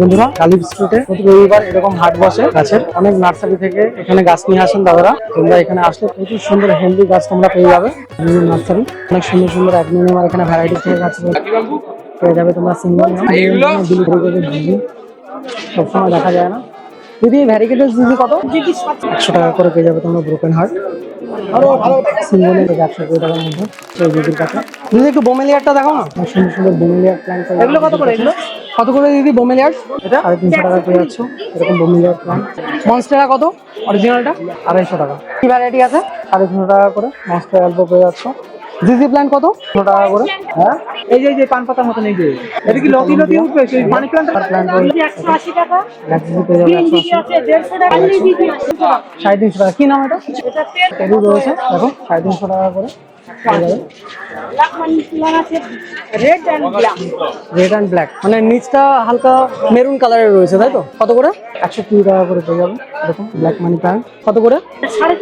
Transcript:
বন্ধুরা কালিপ স্ট্রিটে প্রতি রবিবার এরকম হাট বসে গাছের। অনেক নার্সারি থেকে এখানে গাছ নিয়ে আসেন দাদারা। তোমরা এখানে আসলে প্রচুর সুন্দর হেলদি গাছ তোমরা পেয়ে যাবে। নার্সারি। অনেক সুন্দর সুন্দর আর এখানে ভ্যারাইটি থেকে গাছ পেয়ে যাবে তোমরা সিঙ্গেল সবসময় দেখা যায় না। দিদি ভ্যারিকেটের দিদি কত? একশো টাকা করে পেয়ে যাবে তোমরা ব্রোকেন হার্ট সিঙ্গেলের একশো কুড়ি টাকার মধ্যে দিদির কাছে। দিদি একটু বোমেলিয়ারটা দেখো না। সুন্দর সুন্দর বোমেলিয়ার প্ল্যান্ট এগুলো কত করে? এগুলো? কত করে দিদি বোমে বোমেলিয়ার? এটা? আড়াই তিনশো টাকা পেয়ে যাচ্ছ। এরকম বোমেলিয়ার প্ল্যান মনস্টেরা কত? অরিজিনালটা আড়াইশো টাকা। কি ভ্যারাইটি আছে? আড়াইশো তিনশো টাকা করে। মনস্টার অ্যালবো পেয়ে যাচ্ছ। জিজি প্ল্যান্ট কত? দুশো টাকা করে। হ্যাঁ? এই যে এই যে পান পাতার মতন এই যে। এটা কি লতি লতি উঠবে? সেই মানি প্ল্যান্ট প্ল্যান্ট একশো আশি। টাকা। সাড়ে তিনশো টাকা। কি নাম এটা? এটা তেল টেবি রয়েছে দেখো সাড়ে তিনশো টাকা করে। মানি red and black. Red and black. মানে নিচটা হালকা মেরুন কালারের রয়েছে তাই তো? কত করে? একশো কুড়ি টাকা করে পেয়ে যাবে। এরকম ব্ল্যাক মানি প্ল্যান্ট কত করে? সাড়ে